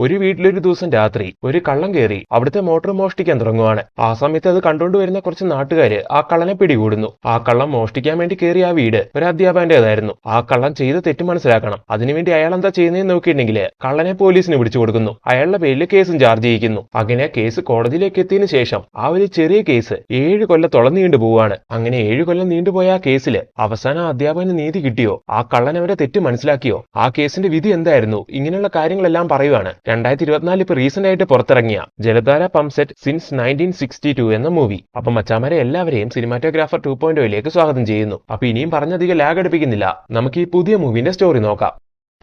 ഒരു വീട്ടിലൊരു ദിവസം രാത്രി ഒരു കള്ളം കയറി അവിടുത്തെ മോട്ടോർ മോഷ്ടിക്കാൻ തുടങ്ങുവാണ്. ആ സമയത്ത് അത് കണ്ടുകൊണ്ടുവരുന്ന കുറച്ച് നാട്ടുകാര് ആ കള്ളനെ പിടികൂടുന്നു. ആ കള്ളം മോഷ്ടിക്കാൻ വേണ്ടി കയറിയ ആ വീട് ഒരു അധ്യാപകന്റേതായിരുന്നു. ആ കള്ളം ചെയ്ത തെറ്റ് മനസ്സിലാക്കണം. അതിനുവേണ്ടി അയാൾ എന്താ ചെയ്യുന്നതെന്ന് നോക്കിയിട്ടുണ്ടെങ്കിൽ കള്ളനെ പോലീസിന് പിടിച്ചു കൊടുക്കുന്നു. അയാളുടെ പേരിൽ കേസും ചാർജ് ചെയ്യിക്കുന്നു. അങ്ങനെ കേസ് കോടതിയിലേക്ക് എത്തിയതിനു ശേഷം ആ ഒരു ചെറിയ കേസ് ഏഴ് കൊല്ലത്തോളം നീണ്ടു പോവാണ് അങ്ങനെ ഏഴ് കൊല്ലം നീണ്ടുപോയ ആ കേസിൽ അവസാനം അധ്യാപകന് നീതി കിട്ടിയോ? ആ കള്ളൻ അവരെ തെറ്റ് മനസ്സിലാക്കിയോ? ആ കേസിന്റെ വിധി എന്തായിരുന്നു? ഇങ്ങനെയുള്ള കാര്യങ്ങളെല്ലാം പറയുവാണ്. രണ്ടായിരത്തി ഇരുപത്തിനാല് ഇപ്പൊ റീസെന്റ് ആയിട്ട് പുറത്തിറങ്ങിയ Jaladhara pumpset since nineteen sixty two എന്ന മൂവി അപ്പൊ മച്ചാമാരെ എല്ലാവരെയും സിനിമാറ്റോഗ്രാഫർ ടു പോയിന്റ് ഒയിലേക്ക് സ്വാഗതം ചെയ്യുന്നു. അപ്പൊ ഇനിയും പറഞ്ഞധികം ലാഗ് അടുപ്പിക്കുന്നില്ല. നമുക്ക് ഈ പുതിയ മൂവിന്റെ സ്റ്റോറി നോക്കാം.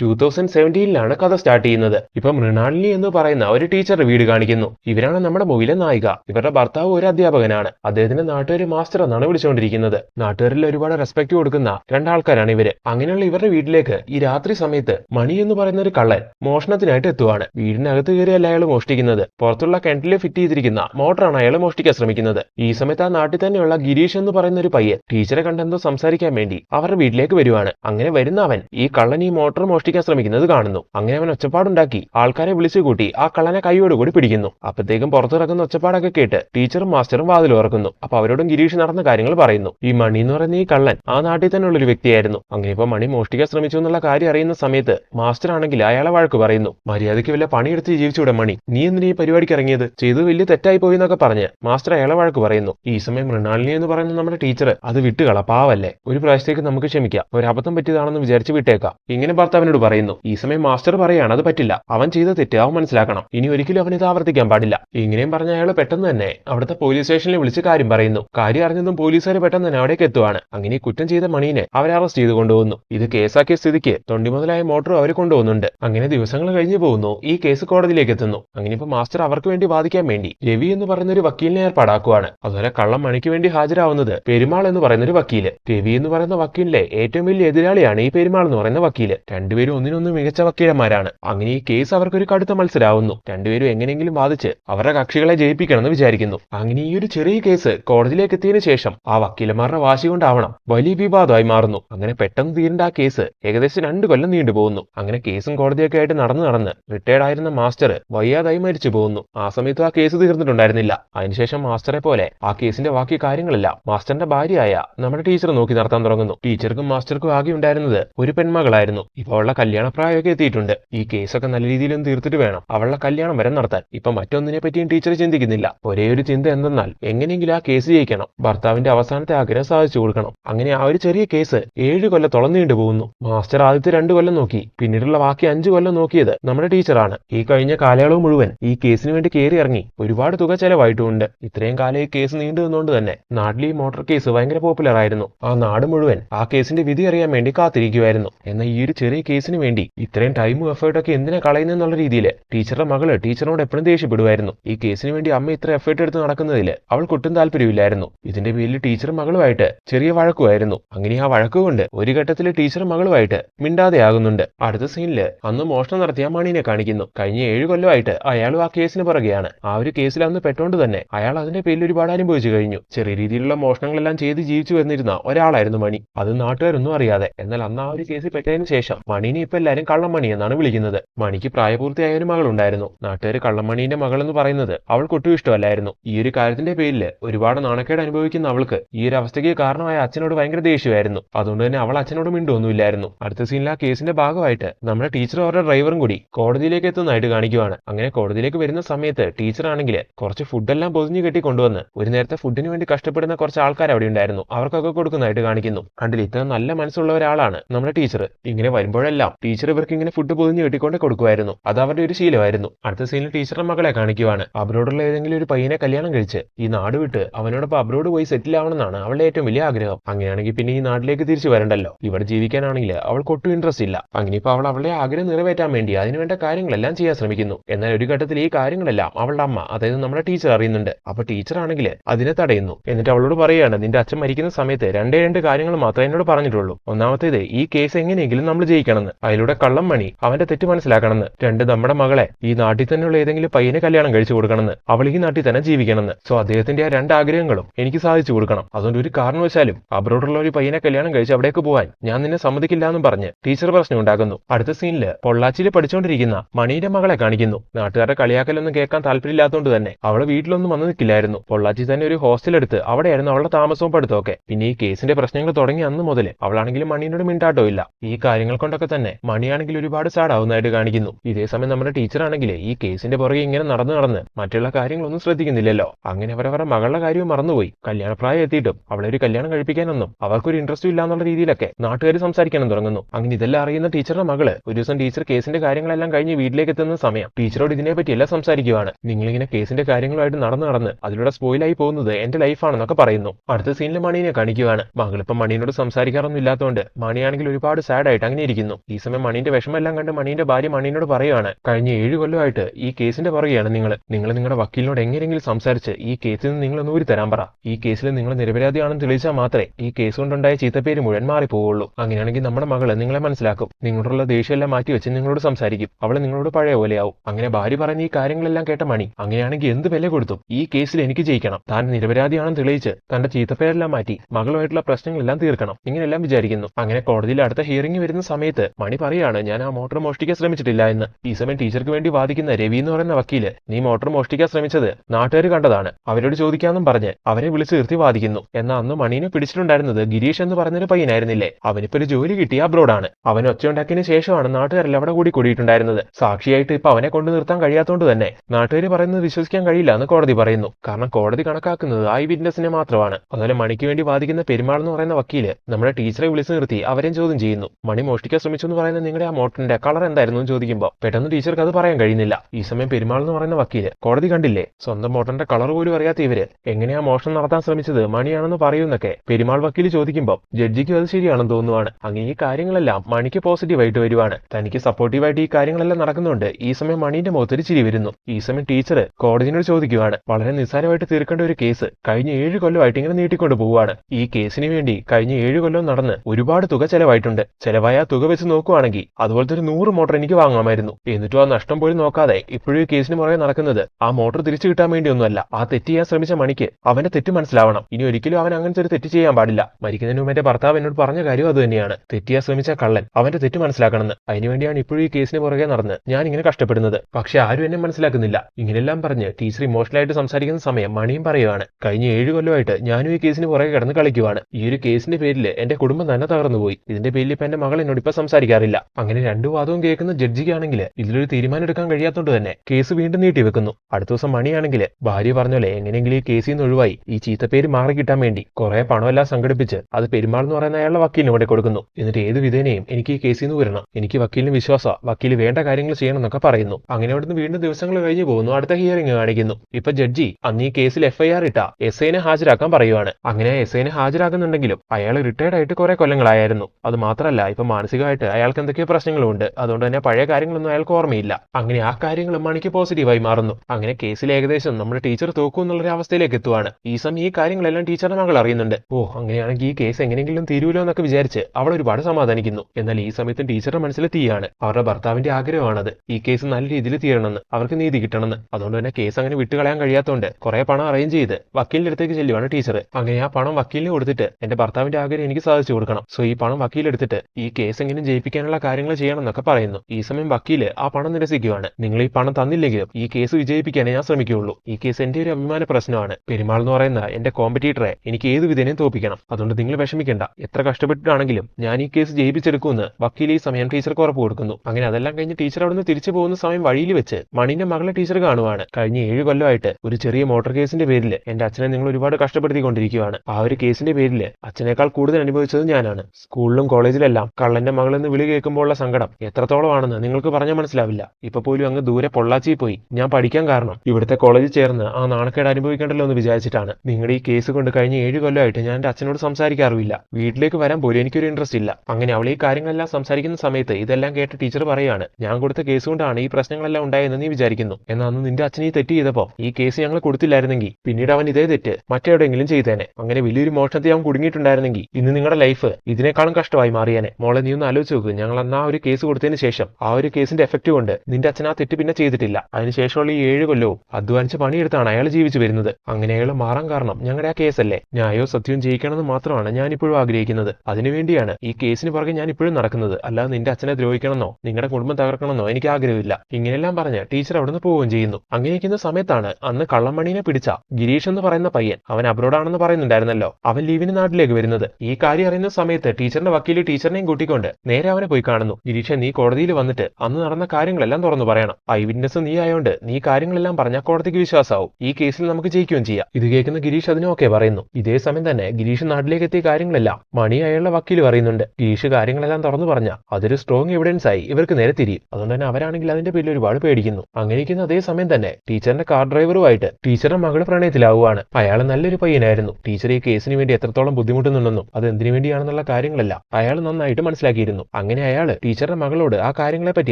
ടൂ തൗസൻഡ് സെവന്റീനിലാണ് കഥ സ്റ്റാർട്ട് ചെയ്യുന്നത്. ഇപ്പം മൃണാളിനി എന്ന് പറയുന്ന ഒരു ടീച്ചറുടെ വീട് കാണിക്കുന്നു. ഇവരാണ് നമ്മുടെ മൂവിയിലെ നായിക. ഇവരുടെ ഭർത്താവ് ഒരു അധ്യാപകനാണ്. അദ്ദേഹത്തിന്റെ നാട്ടുകാർ മാസ്റ്റർ എന്നാണ് വിളിച്ചുകൊണ്ടിരിക്കുന്നത്. നാട്ടുകാരിൽ ഒരുപാട് റെസ്പെക്ട് കൊടുക്കുന്ന രണ്ടാൾക്കാരാണ് ഇവർ. അങ്ങനെയുള്ള ഇവരുടെ വീട്ടിലേക്ക് ഈ രാത്രി സമയത്ത് മണി എന്ന് പറയുന്ന ഒരു കള്ളൻ മോഷണത്തിനായിട്ട് എത്തുവാണ്. വീടിനകത്ത് കയറിയല്ല അയാൾ മോഷ്ടിക്കുന്നത്. പുറത്തുള്ള കിണറ്റിൽ ഫിറ്റ് ചെയ്തിരിക്കുന്ന മോട്ടറാണ് അയാൾ മോഷ്ടിക്കാൻ ശ്രമിക്കുന്നത്. ഈ സമയത്ത് ആ നാട്ടിൽ തന്നെയുള്ള ഗിരീഷ് എന്ന് പറയുന്ന ഒരു പയ്യൻ ടീച്ചറെ കണ്ടെന്തോ സംസാരിക്കാൻ വേണ്ടി അവരുടെ വീട്ടിലേക്ക് വരുവാണ്. അങ്ങനെ വരുന്ന അവൻ ഈ കള്ളൻ ഈ മോട്ടോർ മോഷ്ടിക്കാൻ ശ്രമിക്കുന്നത് കാണുന്നു. അങ്ങനെ അവൻ ഒച്ചപ്പാടുണ്ടാക്കി. ആൾക്കാരെ വിളിച്ചു കൂട്ടി ആ കള്ളനെ കൈയോടുകൂടി പിടിക്കുന്നു. അപ്പോഴത്തേക്കും പുറത്തിറക്കുന്ന ഒച്ചപ്പാടൊക്കെ കേട്ട് ടീച്ചറും മാസ്റ്ററും വാതിൽ ഉറക്കുന്നു അപ്പൊ അവരോടും ഗിരീഷ് നടന്ന കാര്യങ്ങൾ പറയുന്നു. ഈ മണി എന്ന് പറയുന്ന ഈ കള്ളൻ ആ നാട്ടിൽ തന്നെ ഒരു വ്യക്തിയായിരുന്നു. അങ്ങനെ ഇപ്പൊ മണി മോഷ്ടിക്കാൻ ശ്രമിച്ചു എന്നുള്ള കാര്യം അറിയുന്ന സമയത്ത് മാസ്റ്റർ ആണെങ്കിൽ അയാളെ വഴക്ക് പറയുന്നു. മര്യാദയ്ക്ക് വല്ല പണിയെടുത്ത് ജീവിച്ചൂടെ മണി? നീ എന്തിനാ ഈ പരിപാടിക്ക് ഇറങ്ങിയത്? ചെയ്തു വലിയ തെറ്റായി പോയി എന്നൊക്കെ പറഞ്ഞ് മാസ്റ്റർ അയാളെ വഴക്ക് പറയുന്നു. ഈ സമയം മൃണാളിനി എന്ന് പറയുന്ന നമ്മുടെ ടീച്ചർ അത് വിട്ടുകള പാവല്ലേ? ഒരു പ്രാവശ്യത്തേക്ക് നമുക്ക് ക്ഷമിക്കാം. ഒരു അബദ്ധം പറ്റിയതാണെന്ന് വിചാരിച്ച് വിട്ടേക്കാം. ഇങ്ങനെ ഭർത്താവിനോട് പറയുന്നു. ഈ സമയം മാസ്റ്റർ പറയാണ് അത് പറ്റില്ല. അവൻ ചെയ്ത തെറ്റ് അവൻ മനസ്സിലാക്കണം. ഇനി ഒരിക്കലും അവൻ ഇത് ആവർത്തിക്കാൻ പാടില്ല. ഇങ്ങനെയും പറഞ്ഞ അയാൾ പെട്ടെന്ന് തന്നെ അവിടുത്തെ പോലീസ് സ്റ്റേഷനിൽ വിളിച്ച് കാര്യം പറയുന്നു. കാര്യം അറിഞ്ഞതും പോലീസുകാർ പെട്ടെന്ന് തന്നെ അവിടേക്ക് എത്തുവാണ്. അങ്ങനെ കുറ്റം ചെയ്ത മണീനെ അവരെ അറസ്റ്റ് ചെയ്ത് കൊണ്ടുപോകുന്നു ഇത് കേസാക്കിയ സ്ഥിതിക്ക് തൊണ്ടി മുതലായ മോട്ടറും അവർ കൊണ്ടുപോകുന്നുണ്ട് അങ്ങനെ ദിവസങ്ങൾ കഴിഞ്ഞു പോകുന്നു. ഈ കേസ് കോടതിയിലേക്ക് എത്തുന്നു. അങ്ങനെ ഇപ്പൊ മാസ്റ്റർ അവർക്ക് വേണ്ടി വാദിക്കാൻ വേണ്ടി രവി എന്ന് പറയുന്ന ഒരു വക്കീലിനെ ഏർപ്പാടാക്കുവാണ്. അതുപോലെ കള്ളം മണിക്ക് വേണ്ടി ഹാജരാവുന്നത് പെരുമാൾ എന്ന് പറയുന്ന ഒരു വക്കീൽ. രവി എന്ന് പറയുന്ന വക്കീലിലെ ഏറ്റവും വലിയ എതിരാളിയാണ് ഈ പെരുമാൾ എന്ന് പറയുന്ന വക്കീൽ. രണ്ടുപേരും ഒന്നിനൊന്ന് മികച്ച വക്കീലന്മാരാണ്. അങ്ങനെ ഈ കേസ് അവർക്കൊരു കടുത്ത മത്സരമാവുന്നു രണ്ടുപേരും എങ്ങനെയെങ്കിലും വാദിച്ച് അവരുടെ കക്ഷികളെ ജയിപ്പിക്കണമെന്ന് വിചാരിക്കുന്നു. അങ്ങനെ ഈ ഒരു ചെറിയ കേസ് കോടതിയിലേക്ക് എത്തിയതിനു ശേഷം ആ വക്കീലന്മാരുടെ വാശി കൊണ്ടാവണം വലിയ വിവാദമായി മാറുന്നു. അങ്ങനെ പെട്ടെന്ന് തീരേണ്ട ആ കേസ് ഏകദേശം രണ്ട് കൊല്ലം നീണ്ടുപോകുന്നു അങ്ങനെ കേസും കോടതിയൊക്കെ ആയിട്ട് നടന്നു നടന്ന് റിട്ടയർഡ് ആയിരുന്ന മാസ്റ്റർ വയ്യാതായി മരിച്ചു പോകുന്നു. ആ സമയത്ത് ആ കേസ് തീർന്നിട്ടുണ്ടായിരുന്നില്ല. അതിനുശേഷം മാസ്റ്ററെ പോലെ ആ കേസിന്റെ ബാക്കി കാര്യങ്ങളെല്ലാം മാസ്റ്ററിന്റെ ഭാര്യയായ നമ്മുടെ ടീച്ചർ നോക്കി നടത്താൻ തുടങ്ങുന്നു. ടീച്ചർക്കും മാസ്റ്റർക്കും ആകെ ഉണ്ടായിരുന്നത് ഒരു പെൺമകളായിരുന്നു. ഇപ്പൊ അവളുടെ കല്യാണപ്രായമൊക്കെ എത്തിയിട്ടുണ്ട്. ഈ കേസൊക്കെ നല്ല രീതിയിലും തീർത്തിട്ട് വേണം അവളുടെ കല്യാണം വരെ നടത്താൻ. ഇപ്പൊ മറ്റൊന്നിനെ പറ്റിയും ടീച്ചർ ചിന്തിക്കുന്നില്ല. ഒരേ ഒരു ചിന്ത എന്തെന്നാൽ എങ്ങനെയെങ്കിലും ആ കേസ് ജയിക്കണം. ഭർത്താവിന്റെ അവസാനത്തെ ആഗ്രഹം സാധിച്ചു കൊടുക്കണം. അങ്ങനെ ആ ഒരു ചെറിയ കേസ് ഏഴ് കൊല്ലത്തോളം നീണ്ടു പോകുന്നു. മാസ്റ്റർ ആദ്യത്തെ രണ്ട് കൊല്ലം നോക്കി. പിന്നീടുള്ള ബാക്കി അഞ്ചു കൊല്ലം നോക്കിയത് നമ്മുടെ ടീച്ചറാണ്. ഈ കഴിഞ്ഞ കാലയളവ് മുഴുവൻ ഈ കേസിന് വേണ്ടി കയറി ഇറങ്ങി. ഒരുപാട് തുക ചെലവായിട്ടുമുണ്ട് ഇത്രയും കാലം ഈ കേസ് നീണ്ടു നിന്നുകൊണ്ട് തന്നെ നാട്ടിൽ ഈ മോട്ടോർ കേസ് ഭയങ്കര പോപ്പുലർ ആയിരുന്നു ആ നാട് മുഴുവൻ ആ കേസിന്റെ വിധി അറിയാൻ വേണ്ടി കാത്തിരിക്കുമായിരുന്നു എന്നാൽ ഈ ഒരു ചെറിയ കേസിന് വേണ്ടി. ഇത്രയും ടൈമും എഫേർട്ടൊക്കെ എന്തിനാ കളയുന്നെന്നുള്ള രീതിയിൽ ടീച്ചറുടെ മകൾ ടീച്ചറിനോട് എപ്പോഴും ദേഷ്യപ്പെടുമായിരുന്നു ഈ കേസിന് വേണ്ടി അമ്മ ഇത്ര എഫേർട്ട് എടുത്ത് നടക്കുന്നതിൽ അവൾക്ക് ഒട്ടും താല്പര്യമില്ലായിരുന്നു. ഇതിന്റെ പേരിൽ ടീച്ചർ മകളുമായിട്ട് ചെറിയ വഴക്കുമായിരുന്നു. അങ്ങനെ ആ വഴക്കുകൊണ്ട് ഒരു ഘട്ടത്തിൽ ടീച്ചർ മകളുമായിട്ട് മിണ്ടാതെയാകുന്നുണ്ട്. അടുത്ത സീനിൽ അന്ന് മോഷണം നടത്തിയ മണിനെ കാണിക്കുന്നു. കഴിഞ്ഞ ഏഴ് കൊല്ലമായിട്ട് അയാളും ആ കേസിന് പുറകെയാണ്. ആ ഒരു കേസിൽ അന്ന് പെട്ടോണ്ട് തന്നെ അയാൾ അതിന്റെ പേരിൽ ഒരുപാട് അനുഭവിച്ചു കഴിഞ്ഞു. ചെറിയ രീതിയിലുള്ള മോഷണങ്ങളെല്ലാം ചെയ്ത് ജീവിച്ചു വന്നിരുന്ന ഒരാളായിരുന്നു മണി. അത് നാട്ടുകാരൊന്നും അറിയാതെ. എന്നാൽ അന്ന് ആ ഒരു കേസിൽ പെട്ടതിന് ശേഷം മണീനെ ഇപ്പൊ എല്ലാരും കള്ളമണി എന്നാണ് വിളിക്കുന്നത്. മണിക്ക് പ്രായപൂർത്തിയായ ഒരു മകളുണ്ടായിരുന്നു. നാട്ടുകാർ കള്ളമണീന്റെ മകൾ എന്ന് പറയുന്നത് അവൾക്ക് ഒട്ടും ഇഷ്ടമല്ലായിരുന്നു. ഈ ഒരു കാര്യത്തിന്റെ പേരിൽ ഒരുപാട് നാണക്കേട് അനുഭവിക്കുന്ന അവൾക്ക് ഈ ഒരു അവസ്ഥയ്ക്ക് കാരണമായ അച്ഛനോട് ഭയങ്കര ദേഷ്യമായിരുന്നു. അതുകൊണ്ട് തന്നെ അവൾ അച്ഛനോട് മിണ്ടൊന്നുമില്ലായിരുന്നു അടുത്ത സീനിൽ ആ കേസിന്റെ ഭാഗമായിട്ട് നമ്മുടെ ടീച്ചർ അവരുടെ ഡ്രൈവറും കൂടി കോടതിയിലേക്ക് എത്തുന്നതായിട്ട് കാണിക്കുവാണ്. അങ്ങനെ കോടതിയിലേക്ക് വരുന്ന സമയത്ത് ടീച്ചർ ആണെങ്കിൽ കുറച്ച് ഫുഡെല്ലാം പൊതിഞ്ഞു കെട്ടി കൊണ്ടുവന്ന് ഒരു നേരത്തെ ഫുഡിന് വേണ്ടി കഷ്ടപ്പെടുന്ന കുറച്ച് ആൾക്കാർ അവിടെ ഉണ്ടായിരുന്നു. അവർക്കൊക്കെ കൊടുക്കുന്നതായിട്ട് കാണിക്കുന്നു. കണ്ടില്ല ഇത്ര നല്ല മനസ്സുള്ള ഒരാളാണ് നമ്മുടെ ടീച്ചർ ഇങ്ങനെ വരുമ്പോഴെല്ലാം ടീച്ചർ ഇവർക്ക് ഇങ്ങനെ ഫുഡ് പൊതിഞ്ഞ് കെട്ടിക്കൊണ്ട് കൊടുക്കുമായിരുന്നു. അത് അവരുടെ ഒരു ശീലമായിരുന്നു. അടുത്ത സീനിൽ ടീച്ചറുടെ മകളെ കാണിക്കുവാണ്. അബ്രോഡുള്ള ഏതെങ്കിലും ഒരു പയ്യനെ കല്യാണം കഴിച്ച് ഈ നാട് വിട്ട് അവനോടൊപ്പം അബ്രോഡ് പോയി സെറ്റിൽ ആവണമെന്നാണ് അവളുടെ ഏറ്റവും വലിയ ആഗ്രഹം. അങ്ങനെയാണെങ്കിൽ പിന്നെ ഈ നാട്ടിലേക്ക് തിരിച്ചു വരണ്ടല്ലോ. ഇവിടെ ജീവിക്കാനാണെങ്കിൽ അവൾക്ക് ഒട്ടും ഇൻട്രസ്റ്റ് ഇല്ല. അങ്ങനെ ഇപ്പൊ അവൾ അവളുടെ ആഗ്രഹം നിറവേറ്റാൻ വേണ്ടി അതിനുവേണ്ട കാര്യങ്ങളെല്ലാം ചെയ്യാൻ ശ്രമിക്കുന്നു. എന്നാൽ ഒരു ഘട്ടത്തിൽ ഈ കാര്യങ്ങളെല്ലാം അവളുടെ അമ്മ അതായത് നമ്മുടെ ടീച്ചർ അറിയുന്നുണ്ട്. അപ്പൊ ടീച്ചർ ആണെങ്കിൽ അതിനെ തടയുന്നു. എന്നിട്ട് അവളോട് പറയുകയാണ് നിന്റെ അച്ഛൻ മരിക്കുന്ന സമയത്ത് രണ്ടേ രണ്ട് കാര്യങ്ങൾ മാത്രമേ എന്നോട് പറഞ്ഞിട്ടുള്ളൂ. ഒന്നാമത്തേത് ഈ കേസ് എങ്ങനെയെങ്കിലും നമ്മൾ ജയിക്കണമെന്ന് മനസ്സിലാക്കണമെന്ന് അതിലൂടെ കള്ളം മണി. അവന്റെ തെറ്റ് മനസ്സിലാക്കണമെന്ന്. രണ്ട് നമ്മുടെ മകളെ ഈ നാട്ടിൽ തന്നെയുള്ള ഏതെങ്കിലും പയ്യനെ കല്യാണം കഴിച്ചു കൊടുക്കണമെന്ന്. അവൾ ഈ നാട്ടിൽ തന്നെ ജീവിക്കണമെന്ന്. സോ അദ്ദേഹത്തിന്റെ ആ രണ്ട് ആഗ്രഹങ്ങളും എനിക്ക് സാധിച്ചു കൊടുക്കണം. അതുകൊണ്ട് ഒരു കാരണവശാലും അബ്രോഡുള്ള ഒരു പയ്യനെ കല്യാണം കഴിച്ച് അവിടേക്ക് പോവാൻ ഞാൻ നിന്നെ സമ്മതിക്കില്ല എന്നും പറഞ്ഞ് ടീച്ചർ പ്രശ്നം ഉണ്ടാക്കുന്നു അടുത്ത സീനിൽ പൊള്ളാച്ചിയിൽ പഠിച്ചുകൊണ്ടിരിക്കുന്ന മണിയുടെ മകളെ കാണിക്കുന്നു. നാട്ടുകാരുടെ കളിയാക്കലൊന്നും കേൾക്കാൻ താല്പര്യമില്ലാത്തതുകൊണ്ട് തന്നെ അവളെ വീട്ടിലൊന്നും വന്ന് നിൽക്കില്ലായിരുന്നു. പൊള്ളാച്ചി തന്നെ ഒരു ഹോസ്റ്റൽ എടുത്ത് അവിടെയായിരുന്നു അവളുടെ താമസവും പഠിത്തമൊക്കെ പിന്നെ ഈ കേസിന്റെ പ്രശ്നങ്ങൾ തുടങ്ങി അന്ന് മുതൽ അവളാണെങ്കിലും മണിയോട് മിണ്ടാട്ടോ ഇല്ല. ഈ കാര്യങ്ങൾ കൊണ്ടൊക്കെ തന്നെ. മണിയാണെങ്കിൽ ഒരുപാട് സാഡ് ആവുന്നതായിട്ട് കാണിക്കുന്നു. ഇതേ സമയം നമ്മുടെ ടീച്ചർ ആണെങ്കിൽ ഈ കേസിന്റെ പുറകെ ഇങ്ങനെ നടന്നു നടന്ന് മറ്റുള്ള കാര്യങ്ങളൊന്നും ശ്രദ്ധിക്കുന്നില്ലല്ലോ. അങ്ങനെ അവരവരുടെ മകളുടെ കാര്യവും മറന്നുപോയി. കല്യാണപ്രായം എത്തിയിട്ടും അവളെ ഒരു കല്യാണം കഴിപ്പിക്കാനൊന്നും അവർക്കൊരു ഇൻട്രസ്റ്റും ഇല്ല എന്നുള്ള രീതിയിലൊക്കെ നാട്ടുകാർ സംസാരിക്കാനും തുടങ്ങുന്നു. അങ്ങനെ ഇതെല്ലാം അറിയുന്ന ടീച്ചറുടെ മകൾ ഒരു ദിവസം ടീച്ചർ കേസിന്റെ കാര്യങ്ങളെല്ലാം കഴിഞ്ഞ് വീട്ടിലേക്ക് എത്തുന്ന സമയം ടീച്ചറോട് ഇതിനെപ്പറ്റി എല്ലാം സംസാരിക്കുവാണ്. നിങ്ങളിങ്ങനെ കേസിന്റെ കാര്യങ്ങളുമായിട്ട് നടന്നു നടന്ന് അതിലൂടെ സ്പോയിലായി പോകുന്നത് എന്റെ ലൈഫാണെന്നൊക്കെ പറയുന്നു. അടുത്ത സീനിൽ മണീനെ കാണിക്കുവാണ്. മകളിപ്പം മണീനോട് സംസാരിക്കാറൊന്നും ഇല്ലാത്തതുകൊണ്ട് മണിയാണെങ്കിൽ ഒരുപാട് സാഡ് ആയിട്ട് അങ്ങനെ ഇരിക്കുന്നു. ഈ സമയം മണീന്റെ വിഷമെല്ലാം കണ്ട് മണീന്റെ ഭാര്യ മണീനോട് പറയുകയാണ് കഴിഞ്ഞ ഏഴ് കൊല്ലമായിട്ട് ഈ കേസിന്റെ പറയുകയാണ് നിങ്ങൾ നിങ്ങൾ നിങ്ങളുടെ വക്കീലിനോട് എങ്ങനെയെങ്കിലും സംസാരിച്ച് ഈ കേസിൽ നിന്ന് നിങ്ങൾ ഊരി തരാൻ പറ. ഈ കേസിൽ നിങ്ങൾ നിരപരാധിയാണെന്ന് തെളിയിച്ചാൽ മാത്രമേ ഈ കേസ് കൊണ്ടുണ്ടായ ചീത്തപ്പേര് മുഴുവൻ മാറിപ്പോവുള്ളൂ. അങ്ങനെയാണെങ്കിൽ നമ്മുടെ മകൾ നിങ്ങളെ മനസ്സിലാക്കും. നിങ്ങളോടുള്ള ദേഷ്യമെല്ലാം മാറ്റി വെച്ച് നിങ്ങളോട് സംസാരിക്കും. അവൾ നിങ്ങളോട് പഴയ പോലെയാവും. അങ്ങനെ ഭാര്യ പറഞ്ഞ ഈ കാര്യങ്ങളെല്ലാം കേട്ട മണി അങ്ങനെയാണെങ്കിൽ എന്ത് വില കൊടുത്തും ഈ കേസിൽ എനിക്ക് ജയിക്കണം. താൻ നിരപരാധിയാണെന്ന് തെളിയിച്ച് തന്റെ ചീത്തപ്പേരെല്ലാം മാറ്റി മകളുമായിട്ടുള്ള പ്രശ്നങ്ങളെല്ലാം തീർക്കണം. ഇങ്ങനെയെല്ലാം വിചാരിക്കുന്നു. അങ്ങനെ കോടതിയിൽ അടുത്ത ഹിയറിംഗ് വരുന്ന സമയത്ത് മണി പറയാണ് ഞാൻ ആ മോട്ടോർ മോഷ്ടിക്കാൻ ശ്രമിച്ചിട്ടില്ല എന്ന്. ഈ സമയം ടീച്ചർക്ക് വേണ്ടി വാദിക്കുന്ന രവി എന്ന് പറയുന്ന വക്കീൽ നീ മോട്ടോർ മോഷ്ടിക്കാൻ ശ്രമിച്ചത് നാട്ടുകാർ കണ്ടതാണ്. അവരോട് ചോദിക്കാമെന്നും പറഞ്ഞ് അവരെ വിളിച്ചു നിർത്തി വാദിക്കുന്നു. എന്നാൽ അന്ന് മണീനെ പിടിച്ചിട്ടുണ്ടായിരുന്നത് ഗിരീഷ് എന്ന് പറഞ്ഞൊരു പയ്യനായിരുന്നില്ലേ? അവനിപ്പോ ഒരു ജോലി കിട്ടിയ അബ്രോഡാണ് അവൻ ഒച്ചയുണ്ടാക്കിയതിനു ശേഷമാണ് നാട്ടുകാരെല്ലാം അവിടെ കൂടി കൂടിയിട്ടുണ്ടായിരുന്നത്. സാക്ഷിയായിട്ട് ഇപ്പൊ അവനെ കൊണ്ട് നിർത്താൻ കഴിയാത്തതുകൊണ്ട് തന്നെ നാട്ടുകാർ പറയുന്നത് വിശ്വസിക്കാൻ കഴിയില്ല എന്ന് കോടതി പറയുന്നു. കാരണം കോടതി കണക്കാക്കുന്നത് ഐ വിറ്റ്നസിനെ മാത്രമാണ്. അതുപോലെ മണിക്ക് വേണ്ടി വാദിക്കുന്ന പെരുമാൾ എന്ന് പറയുന്ന വക്കീൽ നമ്മുടെ ടീച്ചറെ വിളിച്ചു നിർത്തി അവരെയും ചോദ്യം ചെയ്യുന്നു. മണി മോഷ്ടിക്കാൻ ശ്രമിച്ചു എന്ന് പറയുന്നത് നിങ്ങളുടെ ആ മോട്ടറിന്റെ കളർ എന്തായിരുന്നു എന്ന് ചോദിക്കുമ്പോൾ പെട്ടെന്ന് ടീച്ചർക്ക് അത് പറയാൻ കഴിയുന്നില്ല. ഈ സമയം പെരുമാൾ എന്ന് പറയുന്ന വക്കീൽ കോടതി കണ്ടില്ലേ? സ്വന്തം മോട്ടറിന്റെ കളർ പോലും അറിയാത്ത ഇവർ എങ്ങനെയാ മോഷണം നടത്താൻ ശ്രമിച്ചത്? മണിയാണെന്ന് പറയുന്നൊക്കെ പെരുമാൾ വക്കീൽ ചോദിക്കുമ്പോൾ ജഡ്ജിക്കും അത് ശരിയാണെന്ന് തോന്നുവാണ്. അങ്ങനെ ഈ കാര്യങ്ങളെല്ലാം മണിക്ക് പോസിറ്റീവായിട്ട് വരുവാണ്. തനിക്ക് സപ്പോർട്ടീവായിട്ട് ഈ കാര്യങ്ങളെല്ലാം നടക്കുന്നുണ്ട്. ഈ സമയം മണിന്റെ മുഖത്തൊരു ചിരി വരുന്നു. ഈ സമയം ടീച്ചർ കോടതിയോട് ചോദിക്കുവാണ്. വളരെ നിസ്സാരമായിട്ട് തീർക്കേണ്ട ഒരു കേസ് കഴിഞ്ഞ ഏഴ് കൊല്ലമായിട്ട് ഇങ്ങനെ നീട്ടിക്കൊണ്ട് പോവുകയാണ് ഈ കേസിന് വേണ്ടി കഴിഞ്ഞ ഏഴ് കൊല്ലം നടന്ന് ഒരുപാട് തുക ചെലവായിട്ടുണ്ട്. ചെലവായ തുക വെച്ച് നോക്കുവാണെങ്കിൽ അതുപോലത്തെ ഒരു നൂറ് മോട്ടോർ എനിക്ക് വാങ്ങാമായിരുന്നു. എന്നിട്ടും ആ നഷ്ടം പോലും നോക്കാതെ ഇപ്പോഴും ഈ കേസിന് പുറകെ നടക്കുന്നത് ആ മോട്ടോർ തിരിച്ചു കിട്ടാൻ വേണ്ടിയൊന്നുമല്ല. ആ തെറ്റ് ചെയ്യാൻ ശ്രമിച്ച മണിക്ക് അവന്റെ തെറ്റ് മനസ്സിലാവണം. ഇനി ഒരിക്കലും അവൻ അങ്ങനത്തെ ഒരു തെറ്റ് ചെയ്യാൻ പാടില്ല. മരിക്കുന്നതിന് മുമ്പ് എന്റെ ഭർത്താവ് എന്നോട് പറഞ്ഞ കാര്യം അത് തന്നെയാണ്. തെറ്റിയാൻ ശ്രമിച്ച കള്ളൻ അവന്റെ തെറ്റ് മനസ്സിലാക്കണമെന്ന്. അതിനുവേണ്ടിയാണ് ഇപ്പോഴും ഈ കേസിന് പുറകെ നടന്ന് ഞാൻ ഇങ്ങനെ കഷ്ടപ്പെടുന്നത്. പക്ഷെ ആരും എന്നെ മനസ്സിലാക്കുന്നില്ല. ഇങ്ങനെല്ലാം പറഞ്ഞ് ടീച്ചർ ഇമോഷണലായിട്ട് സംസാരിക്കുന്ന സമയം മണിയും പറയുവാണ്. കഴിഞ്ഞ ഏഴ് കൊല്ലമായിട്ട് ഞാനും ഈ കേസിന് പുറകെ കിടന്ന് കളിക്കുവാണ്. ഈ ഒരു കേസിന്റെ പേരിൽ എന്റെ കുടുംബം തന്നെ തകർന്നുപോയി. ഇതിന്റെ പേരിൽ ഇപ്പൊ എന്റെ മകൾ എന്നോട് ഇപ്പൊ സംസാരിക്കാറില്ല. അങ്ങനെ രണ്ടു വാദവും കേൾക്കുന്ന ജഡ്ജിക്കാണെങ്കിൽ ഇതിലൊരു തീരുമാനം എടുക്കാൻ കഴിയാത്തതുകൊണ്ട് തന്നെ കേസ് വീണ്ടും നീട്ടി വെക്കുന്നു. അടുത്ത ദിവസം മണിയാണെങ്കിൽ ഭാര്യ പറഞ്ഞോലെ എങ്ങനെയെങ്കിലും ഈ കേസിൽ നിന്ന് ഒഴിവായി. ഈ ചീത്ത പേര് മാറി കിട്ടാൻ വേണ്ടി കുറെ പണമെല്ലാം സംഘടിപ്പിച്ച് അത് പെരുമാൾ എന്ന് പറയുന്ന അയാളുടെ വക്കീലിന് ഇവിടെ കൊടുക്കുന്നു. എന്നിട്ട് ഏത് വിധേനയും എനിക്ക് ഈ കേസിൽ നിന്ന് വരണം. എനിക്ക് വക്കീലിന് വിശ്വാസ വക്കീൽ വേണ്ട കാര്യങ്ങൾ ചെയ്യണം എന്നൊക്കെ പറയുന്നു. അങ്ങനെ അവിടുന്ന് വീണ്ടും ദിവസങ്ങൾ കഴിഞ്ഞ് പോകുന്നു. അടുത്ത ഹിയറിംഗ് കാണിക്കുന്നു. ഇപ്പൊ ജഡ്ജി അന്ന് ഈ കേസിൽ എഫ്ഐആർ ഇട്ട എസ് ഐനെ ഹാജരാക്കാൻ പറയുവാണ്. അങ്ങനെ എസ് ഐനെ ഹാജരാക്കുന്നുണ്ടെങ്കിലും അയാൾ റിട്ടയർഡ് ആയിട്ട് കുറെ കൊല്ലങ്ങളായിരുന്നു. അത് മാത്രമല്ല ഇപ്പൊ മാനസികമായിട്ട് അയാൾക്ക് എന്തൊക്കെയോ പ്രശ്നങ്ങളുണ്ട്. അതുകൊണ്ട് തന്നെ പഴയ കാര്യങ്ങളൊന്നും അയാൾക്ക് ഓർമ്മയില്ല. അങ്ങനെ ആ കാര്യങ്ങൾ മണിക്ക് പോസിറ്റീവായി മാറുന്നു. അങ്ങനെ കേസിൽ ഏകദേശം നമ്മുടെ ടീച്ചർ തോക്കും എന്നുള്ളൊരു അവസ്ഥയിലേക്ക് എത്തുവാണ്. ഈ സമയം ഈ കാര്യങ്ങളെല്ലാം ടീച്ചറുടെ മകൾ അറിയുന്നുണ്ട്. ഓ അങ്ങനെയാണെങ്കിൽ ഈ കേസ് എങ്ങനെയെങ്കിലും തീരുമല്ലോ എന്നൊക്കെ വിചാരിച്ച് അവൾ ഒരുപാട് സമാധാനിക്കുന്നു. എന്നാൽ ഈ സമയത്തും ടീച്ചറുടെ മനസ്സിൽ തീയാണ് അവരുടെ ഭർത്താവിന്റെ ആഗ്രഹമാണത്. ഈ കേസ് നല്ല രീതിയിൽ തീരണമെന്ന് അവർക്ക് നീതി കിട്ടണമെന്ന്. അതുകൊണ്ട് തന്നെ കേസ് അങ്ങനെ വിട്ടുകളയാൻ കഴിയാത്തതുകൊണ്ട് കുറെ പണം അറേഞ്ച് ചെയ്ത് വക്കീലിന്റെ അടുത്തേക്ക് ചെല്ലുവാണ് ടീച്ചർ അങ്ങനെ ആ പണം വക്കീലിന് കൊടുത്തിട്ട് എന്റെ ഭർത്താവിന്റെ ആഗ്രഹം എനിക്ക് സാധിച്ചു കൊടുക്കണം. സോ ഈ പണം വക്കീലെടുത്തിട്ട് ഈ കേസ് എങ്ങനെ ജയിപ്പിക്കാനുള്ള കാര്യങ്ങൾ ചെയ്യണം എന്നൊക്കെ പറയുന്നു. ഈ സമയം വക്കീൽ ആ പണം നിരസിക്കുകയാണ്. നിങ്ങൾ ഈ പണം തന്നില്ലെങ്കിലും ഈ കേസ് വിജയിപ്പിക്കാനേ ഞാൻ ശ്രമിക്കുകയുള്ളൂ. ഈ കേസ് എന്റെ ഒരു അഭിമാന പ്രശ്നമാണ്. പെരുമാൾ എന്ന് പറയുന്ന എന്റെ കോമ്പറ്റീറ്ററെ എനിക്ക് ഏത് വിധേനയും തോപ്പിക്കണം അതുകൊണ്ട് നിങ്ങൾ വിഷമിക്കേണ്ട. എത്ര കഷ്ടപ്പെട്ടിട്ടാണെങ്കിലും ഞാൻ ഈ കേസ് ജയിപ്പിച്ചെടുക്കുമെന്ന് വക്കീൽ ഈ സമയം ടീച്ചർക്ക് ഉറപ്പ് കൊടുക്കുന്നു. അങ്ങനെ അതെല്ലാം കഴിഞ്ഞ് ടീച്ചർ അവിടുന്ന് തിരിച്ചു പോകുന്ന സമയം വഴിയിൽ വെച്ച് മണിന്റെ മകളെ ടീച്ചർ കാണുവാണ്. കഴിഞ്ഞ ഏഴ് കൊല്ലമായിട്ട് ഒരു ചെറിയ മോട്ടോർ കേസിന്റെ പേരിൽ എന്റെ അച്ഛനെ നിങ്ങൾ ഒരുപാട് കഷ്ടപ്പെടുത്തിക്കൊണ്ടിരിക്കുകയാണ്. ആ ഒരു കേസിന്റെ പേരിൽ അച്ഛനേക്കാൾ കൂടുതൽ അനുഭവിച്ചത് ഞാനാണ്. സ്കൂളിലും കോളേജിലെല്ലാം കള്ളന്റെ മകളെന്ന് വിളി കേൾക്കുമ്പോഴുള്ള സങ്കടം എത്രത്തോളമാണെന്ന് നിങ്ങൾക്ക് പറഞ്ഞാൽ മനസ്സിലാവില്ല. ഇപ്പൊ പോലും അങ്ങ് ദൂരെ പൊള്ളാച്ചി പോയി. ഞാൻ പഠിക്കാൻ കാരണം ഇവിടുത്തെ കോളേജിൽ ചേർന്ന് ആ നാണക്കേട് അനുഭവിക്കേണ്ടല്ലോ എന്ന് വിചാരിച്ചിട്ടാണ്. നിങ്ങളുടെ ഈ കേസ് കൊണ്ട് കഴിഞ്ഞ ഏഴ് കൊല്ലമായിട്ട് ഞാൻ എന്റെ അച്ഛനോട് സംസാരിക്കാറില്ല വീട്ടിലേക്ക് വരാൻ പോലും എനിക്കൊരു ഇൻട്രസ്റ്റ് ഇല്ല. അങ്ങനെ അവൾ ഈ കാര്യങ്ങളെല്ലാം സംസാരിക്കുന്ന സമയത്ത് ഇതെല്ലാം കേട്ട് ടീച്ചർ പറയാണ് ഞാൻ കൊടുത്ത കേസ് കൊണ്ടാണ് ഈ പ്രശ്നങ്ങളെല്ലാം ഉണ്ടായതെന്ന് നീ വിചാരിക്കുന്നു. എന്നാൽ അന്ന് നിന്റെ അച്ഛൻ ഈ തെറ്റ് ചെയ്തപ്പോ ഈ കേസ് ഞങ്ങൾ കൊടുത്തില്ലായിരുന്നെങ്കിൽ പിന്നീട് അവൻ ഇതേ തെറ്റ് മറ്റെവിടെയെങ്കിലും ചെയ്തേനെ. അങ്ങനെ വലിയൊരു മോഷണത്തെ അവൻ കുടുങ്ങിയിട്ടുണ്ടായിരുന്നെങ്കിൽ ഇന്ന് നിങ്ങളുടെ ലൈഫ് ഇതിനേക്കാളും കഷ്ടമായി മാറിയേനെ. മോളെ നീ ഒന്ന് ആലോചിച്ച് നോക്ക് ഞങ്ങൾ അന്ന് ആ ഒരു കേസ് കൊടുത്തതിന് ശേഷം ആ ഒരു കേസിന്റെ എഫക്റ്റ് കൊണ്ട് നിന്റെ അച്ഛൻ ആ തെറ്റ് പിന്നെ ചെയ്തിട്ടില്ല. അതിനുശേഷമുള്ള ഈ ഏഴ് കൊല്ലവും അധ്വാനിച്ച് പണിയെടുത്താണ് അയാൾ ജീവിച്ചു വരുന്നത്. അങ്ങനെ അയാൾ മാറാൻ കാരണം ഞങ്ങളുടെ ആ കേസല്ലേ ന്യായോ സത്യവും ജയിക്കണമെന്ന് മാത്രമാണ് ഞാൻ ഇപ്പോഴും ആഗ്രഹിക്കുന്നത് അതിനുവേണ്ടിയാണ് ഈ കേസിന് പുറകെ ഞാൻ ഇപ്പോഴും നടക്കുന്നത്. അല്ലാതെ നിന്റെ അച്ഛനെ ദ്രോഹിക്കണമെന്നോ നിങ്ങളുടെ കുടുംബം തകർക്കണമെന്നോ എനിക്ക് ആഗ്രഹമില്ല. ഇങ്ങനെയെല്ലാം പറഞ്ഞ് ടീച്ചർ അവിടുന്ന് പോവുകയും ചെയ്യുന്നു. അങ്ങനെയിരിക്കുന്ന സമയത്താണ് അന്ന് കള്ളമണീനെ പിടിച്ച ഗിരീഷ് എന്ന് പറയുന്ന പയ്യൻ. അവൻ അബ്രോഡാണെന്ന് പറയുന്നുണ്ടായിരുന്നല്ലോ. അവൻ ലീവിന് നാട്ടിലേക്ക് വരുന്നത്. ഈ കാര്യം അറിയുന്ന സമയത്ത് ടീച്ചറിന്റെ വക്കീൽ ടീച്ചറിനെയും കൂട്ടിക്കൊണ്ട് നേരെ അവനെ പോയി കാണുന്നു. ഗിരീഷ നീ കോടതിയിൽ വന്നിട്ട് അന്ന് നടന്ന കാര്യങ്ങളെല്ലാം തുറന്നു പറയണം. ഐ വിറ്റ്നസ് നീ ആയതുകൊണ്ട് നീ കാര്യങ്ങളെല്ലാം പറഞ്ഞാൽ കോടതിക്ക് വിശ്വാസമാവും ഈ കേസിൽ നമുക്ക് ജയിക്കുകയും ചെയ്യാം. ഇത് കേൾക്കുന്ന ഗിരീഷ് അതിനൊക്കെ പറയുന്നു. ഇതേ സമയം തന്നെ ഗിരീഷ് നാട്ടിലേക്ക് എത്തിയ കാര്യങ്ങളെല്ലാം മണി അയാളുടെ വക്കീൽ പറയുന്നുണ്ട്. ഗിരീഷ് കാര്യങ്ങളെല്ലാം തുറന്നു പറഞ്ഞാൽ അതൊരു സ്ട്രോങ് എവിഡൻസ് ആയി ഇവർക്ക് നേരെ തിരിയും. അതുകൊണ്ട് തന്നെ അവരാണെങ്കിൽ അതിന്റെ പേരിൽ ഒരുപാട് പേടിക്കുന്നു. അങ്ങനെ ഇരിക്കുന്ന അതേ സമയം തന്നെ ടീച്ചറിന്റെ കാർ ഡ്രൈവറുമായിട്ട് ടീച്ചറുടെ മകൾ പ്രണയത്തിലാവുകയാണ്. അയാൾ നല്ലൊരു പയ്യനായിരുന്നു. ടീച്ചർ ഈ കേസിന് വേണ്ടി എത്രത്തോളം ബുദ്ധിമുട്ടുന്നുണ്ടെന്നും അത് എന്തിനു വേണ്ടിയാണെന്നുള്ള കാര്യങ്ങളല്ല അയാൾ നന്നായിട്ട് മനസ്സിലാക്കിയിരുന്നു. അങ്ങനെ അയാൾ ടീച്ചറുടെ മകളോട് ആ കാര്യങ്ങളെ പറ്റി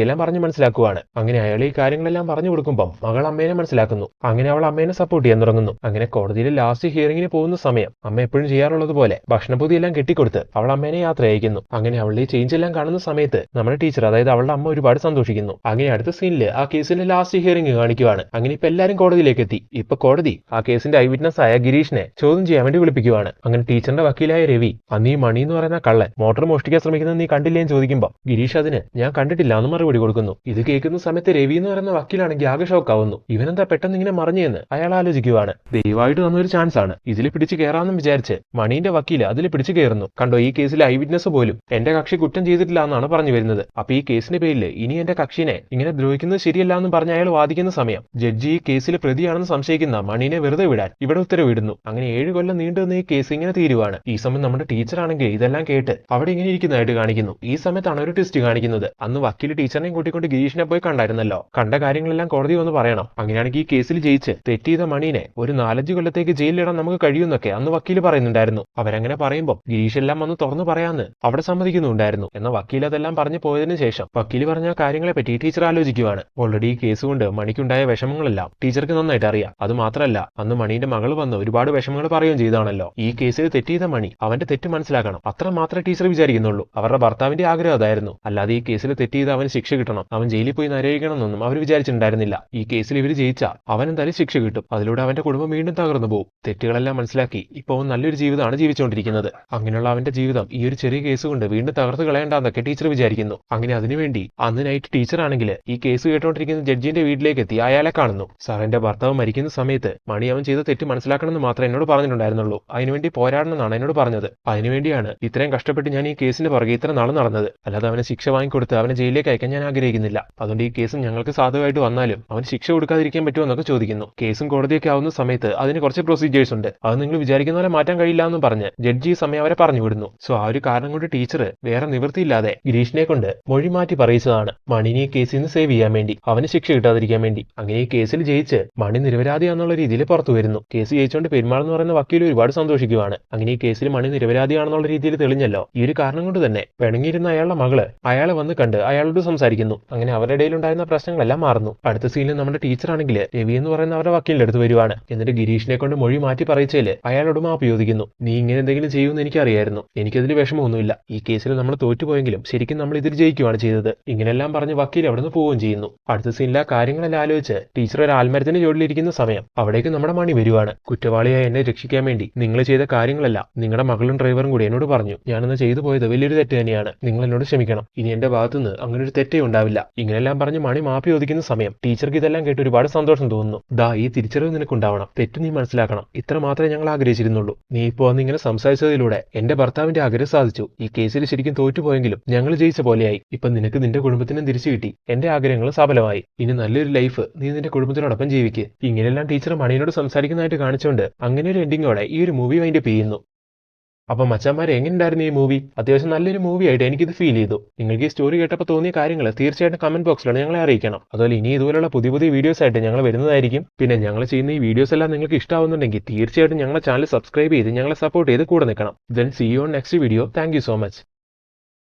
എല്ലാം പറഞ്ഞു മനസ്സിലാക്കുവാണ്. അങ്ങനെ അയാൾ ഈ കാര്യങ്ങളെല്ലാം പറഞ്ഞു കൊടുക്കുമ്പം മകൾ അമ്മേനെ മനസ്സിലാക്കുന്നു. അങ്ങനെ അവൾ അമ്മേനെ സപ്പോർട്ട് ചെയ്യാൻ തുടങ്ങുന്നു. അങ്ങനെ കോടതിയിലെ ലാസ്റ്റ് ഹിയറിംഗിന് പോകുന്ന സമയം അമ്മ എപ്പോഴും ചെയ്യാറുള്ളത് പോലെ ഭക്ഷണപൊതി എല്ലാം കെട്ടിക്കൊടുത്ത് അവൾ അമ്മേനെ യാത്ര അയക്കുന്നു. അങ്ങനെ അവളുടെ ഈ ചേഞ്ച് എല്ലാം കാണുന്ന സമയത്ത് നമ്മുടെ ടീച്ചർ അതായത് അവളുടെ അമ്മ ഒരുപാട് സന്തോഷിക്കുന്നു. അങ്ങനെ അടുത്ത സീനിൽ ആ കേസിന്റെ ലാസ്റ്റ് ഹിയറിംഗ് കാണിക്കുവാണ്. അങ്ങനെ ഇപ്പൊ എല്ലാവരും കോടതിയിലേക്ക് എത്തി. ഇപ്പൊ കോടതി ആ കേസിന്റെ ഐ വിറ്റ്നസ് ആയ ഗിരീഷിനെ ചോദ്യം ചെയ്യാൻ വേണ്ടി വിളിപ്പിക്കുവാണ്. അങ്ങനെ ടീച്ചറിന്റെ വക്കീലായ രവി അന്ന് ഈ മണി എന്ന് പറയുന്ന കള്ളൻ മോട്ടോർ മോഷ്ടിക്കാൻ ശ്രമിക്കുന്നത് നീ കണ്ടില്ലേ? ചോദിക്കുമ്പോൾ ഗിരീഷ് അതിന് ഞാൻ കണ്ടിട്ടില്ല എന്ന് മറുപടി കൊടുക്കുന്നു. ഇത് കേൾക്കുന്ന സമയത്ത് രവി എന്ന് പറയുന്ന വക്കീലാണെങ്കിൽ ആകെ ഷോക്കാവുന്നു. ഇവനെന്താ പെട്ടെന്ന് ഇങ്ങനെ മറിഞ്ഞെന്ന്? അയാൾ ആലോചിക്കുവാണ്. ദയവായിട്ട് തന്നൊരു ചാൻസ് ആണ് ഇതിൽ പിടിച്ചു കയറാമെന്ന് വിചാരിച്ച് മണീന്റെ വക്കീൽ അതിൽ പിടിച്ചു കയറുന്നു കണ്ടോ ഈ കേസിൽ ഐ വിറ്റ്നസ് പോലും എന്റെ കക്ഷി കുറ്റം ചെയ്തിട്ടില്ല എന്നാണ് പറഞ്ഞു വരുന്നത്. അപ്പൊ ഈ കേസിന്റെ പേരിൽ ഇനി എന്റെ കക്ഷിനെ ഇങ്ങനെ ദ്രോഹിക്കുന്നത് ശരിയല്ല എന്ന് പറഞ്ഞ അയാൾ വാദിക്കുന്ന സമയം. ജഡ്ജി ഈ കേസിൽ പ്രതിയാണെന്ന് സംശയിക്കുന്ന മണീനെ വെറുതെ വിടാൻ ഇവിടെ ഉത്തരവിടുന്നു. അങ്ങനെ ഏഴ് കൊല്ലം നീണ്ടു ഈ കേസ് ഇങ്ങനെ തീരുവാണ്. ഈ സമയം നമ്മുടെ ടീച്ചറാണെങ്കിൽ ഇതെല്ലാം കേട്ട് അവിടെ ഇങ്ങനെ ഇരിക്കുന്നതായിട്ട് കാണിക്കുന്നു. ഈ സമയത്താണ് ഒരു ട്വിസ്റ്റ് കാണിക്കുന്നത്. അന്ന് വക്കീൽ ടീച്ചറിനെയും കൂട്ടിക്കൊണ്ട് ഗിരീഷിനെ പോയി കണ്ടായിരുന്നല്ലോ. കണ്ട കാര്യങ്ങളെല്ലാം കോടതി ഒന്ന് പറയണം. അങ്ങനെയാണെങ്കിൽ ഈ കേസിൽ ജയിച്ച് തെറ്റ് ചെയ്ത മണീനെ ഒരു നാലഞ്ച് കൊല്ലത്തേക്ക് ജയിലിലിടാൻ നമുക്ക് കഴിയുമെന്നൊക്കെ അന്ന് വക്കീൽ പറയുന്നുണ്ടായിരുന്നു. അവരങ്ങനെ പറയുമ്പോൾ ഗിരീഷ് എല്ലാം വന്ന് തുറന്നു പറയാന്ന് അവിടെ സമ്മതിക്കുന്നുണ്ടായിരുന്നു. എന്ന വക്കീൽ അതെല്ലാം പറഞ്ഞു പോയതിനു ശേഷം വക്കീൽ പറഞ്ഞ കാര്യങ്ങളെ പറ്റി ടീച്ചർ ആലോചിക്കുവാണ്. ഓൾറെഡി ഈ കേസ് കൊണ്ട് മണിക്കുണ്ടായ വിഷമങ്ങളെല്ലാം ടീച്ചർക്ക് നന്നായിട്ട് അറിയാം. അത് മാത്രമല്ല അന്ന് മണിയുടെ മകൾ വന്ന് ഒരുപാട് വിഷമങ്ങൾ പറയുകയും ചെയ്താണല്ലോ. ഈ കേസിൽ തെറ്റ് മണി അവന്റെ തെറ്റ് മനസ്സിലാക്കണം. അത്ര മാത്രമേ ടീച്ചർ വിചാരിക്കുന്നുള്ളൂ. അവരുടെ ഭർത്താവിന്റെ ആഗ്രഹം അതായിരുന്നു. അല്ലാതെ ഈ കേസിൽ തെറ്റ് ചെയ്ത് അവന് ശിക്ഷ കിട്ടണം. അവൻ ജയിലിൽ പോയി നരയിക്കണമെന്നൊന്നും അവർ വിചാരിച്ചിട്ടുണ്ടായിരുന്നില്ല. ഈ കേസിൽ ഇവർ ജയിച്ചാൽ അവൻ എന്തായാലും ശിക്ഷ കിട്ടും. അതിലൂടെ അവന്റെ കുടുംബം വീണ്ടും തകർന്നു പോകും. തെറ്റുകളെല്ലാം മനസ്സിലാക്കി ഇപ്പോൾ അവൻ നല്ലൊരു ജീവിതമാണ് ജീവിച്ചുകൊണ്ടിരിക്കുന്നത് അങ്ങനെയുള്ള അവന്റെ ജീവിതം ഈ ഒരു ചെറിയ കേസ് കൊണ്ട് വീണ്ടും തകർത്ത് കളയണ്ടെന്നൊക്കെ ടീച്ചർ വിചാരിക്കുന്നു. അങ്ങനെ അതിനുവേണ്ടി അന്ന് നൈറ്റ് ടീച്ചർ ആണെങ്കിൽ ഈ കേസ് കേട്ടോണ്ടിരിക്കുന്ന ജഡ്ജിന്റെ വീട്ടിലേക്ക് എത്തി അയാളെ കാണുന്നു. സാറിന്റെ ഭർത്താവ് മരിക്കുന്ന സമയത്ത് മണി അവൻ ചെയ്ത തെറ്റ് മനസ്സിലാക്കണമെന്ന് മാത്രമേ എന്നോട് പറഞ്ഞിട്ടുണ്ടായിരുന്നുള്ളൂ. അതിനുവേണ്ടി പോരാടണമെന്നാണ് എന്നോട് പറഞ്ഞത്. അതിനുവേണ്ടിയാണ് ഇത്രയും കഷ്ടപ്പെട്ട് ഞാൻ ഈ കേസിന്റെ പുറകെ ഇത്ര നാൾ നടന്നത്. അല്ലാതെ അവനെ ശിക്ഷ വാങ്ങിക്കൊടുത്ത് അവനെ ജയിലിലേക്ക് അയക്കാൻ ഞാൻ ആഗ്രഹിക്കുന്നില്ല. അതുകൊണ്ട് ഈ കേസും ഞങ്ങൾക്ക് സാധുവായിട്ട് വന്നാലും അവന് ശിക്ഷ കൊടുക്കാതിരിക്കാൻ പറ്റുമോ എന്നൊക്കെ ചോദിക്കുന്നു. കേസും കോടതിയൊക്കെ ആവുന്ന സമയത്ത് അതിന് കുറച്ച് പ്രൊസീജിയേഴ്സ് ഉണ്ട്. അത് നിങ്ങൾ വിചാരിക്കുന്ന പോലെ മാറ്റാൻ കഴിയില്ല എന്ന് പറഞ്ഞ് ജഡ്ജി സമയം അവരെ പറഞ്ഞു വിടുന്നു സോ ആ ഒരു കാരണം കൊണ്ട് ടീച്ചർ വേറെ നിവൃത്തിയില്ലാതെ ഗിരീഷിനെ കൊണ്ട് മൊഴി മാറ്റി പറയിച്ചതാണ്. മണിനെ കേസിൽ നിന്ന് സേവ് ചെയ്യാൻ വേണ്ടി അവന് ശിക്ഷ കിട്ടാതിരിക്കാൻ വേണ്ടി. അങ്ങനെ ഈ കേസിൽ ജയിച്ച് മണി നിരപരാധിയാണെന്നുള്ള രീതിയിൽ പുറത്തു വരുന്നു. കേസ് ജയിച്ചുകൊണ്ട് പെരുമാറെന്ന് പറയുന്ന വക്കീൽ ഒരുപാട് സന്തോഷിക്കുവാണ്. അങ്ങനെ ഈ കേസിൽ മണി നിരപരാധിയാണെന്നുള്ള രീതിയിൽ തെളിഞ്ഞല്ലോ. ഈ ഒരു കാരണം കൊണ്ട് തന്നെ പിണങ്ങിയിരുന്ന അയാളുടെ മകൾ. അയാളെ വന്ന് കണ്ട് അയാളോട് സംസാരിക്കുന്നു. അങ്ങനെ അവരുടെ ഇടയിലുണ്ടായിരുന്ന പ്രശ്നങ്ങളെല്ലാം മാറുന്നു. അടുത്ത സീനിൽ നമ്മുടെ ടീച്ചർ ആണെങ്കിൽ രവി എന്ന് പറയുന്ന അവരുടെ വക്കീലിന്റെ അടുത്ത് വരുവാണ്. എന്നിട്ട് ഗിരീഷിനെ കൊണ്ട് മൊഴി മാറ്റി പറയിച്ചേൽ അയാളോട് മാപ്പ് ചോദിക്കുന്നു. നീ ഇങ്ങനെ എന്തെങ്കിലും ചെയ്യുമെന്ന് എനിക്കറിയായിരുന്നു. എനിക്കതിൽ വിഷമമൊന്നുമില്ല. ഈ കേസിൽ നമ്മൾ തോറ്റുപോയെങ്കിലും ശരിക്കും നമ്മൾ ഇതിൽ ജയിക്കുകയാണ് ചെയ്തത്. ഇങ്ങനെല്ലാം പറഞ്ഞ് വക്കീൽ അവിടെ നിന്ന് പോവുകയും ചെയ്യുന്നു. അടുത്ത സീനിലെ കാര്യങ്ങളെല്ലാം ആലോചിച്ച് ടീച്ചർ ഒരു ആൽമരത്തിന്റെ ജോലിയിലിരിക്കുന്ന സമയം അവിടേക്ക് നമ്മുടെ മണി വരുവാണ്. കുറ്റവാളിയായ എന്നെ രക്ഷിക്കാൻ വേണ്ടി നിങ്ങൾ ചെയ്ത കാര്യങ്ങളല്ല നിങ്ങളുടെ മകളും ഡ്രൈവറും കൂടി എന്നോട് പറഞ്ഞു. ഞാനന്ന് ചെയ്തു പോയത് വലിയൊരു തെറ്റ് തന്നെയാണ്. നിങ്ങൾ എന്നോട് ക്ഷമിക്കണം. ഇനി എന്റെ ഭാഗത്തുനിന്ന് അങ്ങനെ ഒരു തെറ്റേ ഉണ്ടാവില്ല. ഇങ്ങനെല്ലാം പറഞ്ഞ് മണി മാപ്പി ഒതുക്കുന്ന സമയം ടീച്ചർക്ക് ഇതെല്ലാം കേട്ട് ഒരുപാട് സന്തോഷം തോന്നുന്നു. ദാ ഈ തിരിച്ചറിവ് നിനക്കുണ്ടാവണം. തെറ്റ് നീ മനസ്സിലാക്കണം. ഇത്ര മാത്രമേ ഞങ്ങൾ ആഗ്രഹിച്ചിരുന്നുള്ളൂ. നീ ഇപ്പോ വന്ന് ഇങ്ങനെ സംസാരിച്ചതിലൂടെ എന്റെ ഭർത്താവിന്റെ ആഗ്രഹം സാധിച്ചു. ഈ കേസിൽ ശരിക്കും തോറ്റുപോയെങ്കിലും ഞങ്ങൾ ജയിച്ച പോലെയായി. ഇപ്പൊ നിനക്ക് നിന്റെ കുടുംബത്തിനും തിരിച്ചു കിട്ടി. എന്റെ ആഗ്രഹങ്ങൾ സഫലമായി ഇനി നല്ലൊരു ലൈഫ് നീ നിന്റെ കുടുംബത്തിനോടൊപ്പം ജീവിക്കുക ഇങ്ങനെയെല്ലാം ടീച്ചർ മണിയോട് സംസാരിക്കുന്നതായിട്ട് കാണിച്ചുകൊണ്ട് അങ്ങനെ ഒരു എൻഡിങ്ങോടെ ഈ ഒരു മൂവി വൈൻഡപ്പ് ചെയ്യുന്നു. അപ്പൊ മച്ചാന്മാരെ എങ്ങനെയുണ്ടായിരുന്നു ഈ മൂവി അത്യാവശ്യം നല്ലൊരു മൂവി ആയിട്ട് എനിക്കിത് ഫീൽ ചെയ്തു. നിങ്ങൾക്ക് ഈ സ്റ്റോറി കേട്ടപ്പോൾ തോന്നിയ കാര്യങ്ങൾ തീർച്ചയായിട്ടും കമന്റ് ബോക്സിലാണ് ഞങ്ങളെ അറിയിക്കണം. അതുപോലെ ഇനി ഇതുപോലുള്ള പുതിയ പുതിയ വീഡിയോസ് ആയിട്ട് ഞങ്ങൾ വരുന്നതായിരിക്കും. പിന്നെ ഞങ്ങൾ ചെയ്യുന്ന ഈ വീഡിയോസ് എല്ലാം നിങ്ങൾക്ക് ഇഷ്ടമാവുന്നുണ്ടെങ്കിൽ തീർച്ചയായിട്ടും ഞങ്ങളെ ചാനൽ സബ്സ്ക്രൈബ് ചെയ്ത് ഞങ്ങളെ സപ്പോർട്ട് ചെയ്ത് കൂടെ നിൽക്കണം. Then see you next video thank so much